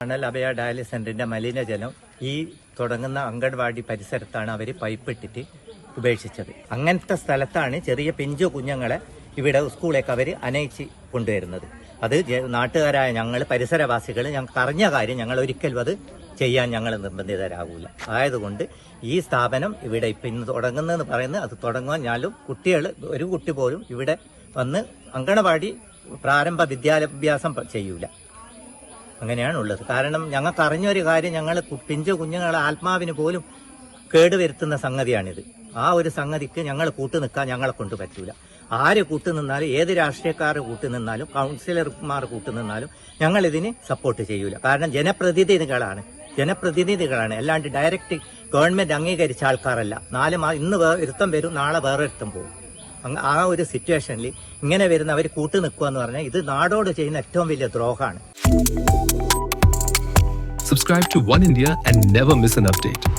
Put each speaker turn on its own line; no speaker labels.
മണൽ അഭയ ഡയാലിസ് സെന്ററിന്റെ മലിനജലം ഈ തുടങ്ങുന്ന അംഗൻവാടി പരിസരത്താണ് അവർ പൈപ്പിട്ടിട്ട് ഉപേക്ഷിച്ചത്. അങ്ങനത്തെ സ്ഥലത്താണ് ചെറിയ പിഞ്ചു കുഞ്ഞുങ്ങളെ ഇവിടെ സ്കൂളിലേക്ക് അവർ അനയിച്ച് കൊണ്ടുവരുന്നത്. അത് നാട്ടുകാരായ ഞങ്ങൾ പരിസരവാസികൾ ഞങ്ങൾക്ക് അറിഞ്ഞ കാര്യം ഞങ്ങൾ ഒരിക്കലും അത് ചെയ്യാൻ ഞങ്ങൾ നിർബന്ധിതരാകൂല ആയതുകൊണ്ട് ഈ സ്ഥാപനം ഇവിടെ ഇപ്പം ഇന്ന് തുടങ്ങുന്നതെന്ന് പറയുന്നത് അത് തുടങ്ങുവാൻ ഞാനും കുട്ടികൾ ഒരു കുട്ടി പോലും ഇവിടെ വന്ന് അങ്കണവാടി പ്രാരംഭ വിദ്യാഭ്യാസം ചെയ്യൂല. അങ്ങനെയാണ് ഉള്ളത് കാരണം ഞങ്ങൾക്ക് അറിഞ്ഞൊരു കാര്യം ഞങ്ങൾ പിഞ്ചു കുഞ്ഞുങ്ങളെ ആത്മാവിന് പോലും കേടുവരുത്തുന്ന സംഗതിയാണിത്. ആ ഒരു സംഗതിക്ക് ഞങ്ങൾ കൂട്ടു നിൽക്കാൻ ഞങ്ങളെ കൊണ്ട് പറ്റൂല. ആര് കൂട്ടു നിന്നാലും ഏത് രാഷ്ട്രീയക്കാർ കൂട്ടു നിന്നാലും കൗൺസിലർമാർ കൂട്ടു നിന്നാലും ഞങ്ങൾ ഇതിന് സപ്പോർട്ട് ചെയ്യൂല. കാരണം ജനപ്രതിനിധികളാണ്. ജനപ്രതിനിധികളാണ്. അല്ലാണ്ട് ഡയറക്റ്റ് ഗവൺമെന്റ് അംഗീകരിച്ച ആൾക്കാരല്ല. നാല് ഇന്ന് വേറെ വരും നാളെ വേറെ ഒരുത്തം പോകും ആ ഒരു സിറ്റുവേഷനിൽ ഇങ്ങനെ വരുന്ന അവർ കൂട്ടു നിൽക്കുക എന്ന് പറഞ്ഞാൽ ഇത് നാടോട് ചെയ്യുന്ന ഏറ്റവും വലിയ ദ്രോഹമാണ്.
Subscribe to one India and never miss an update.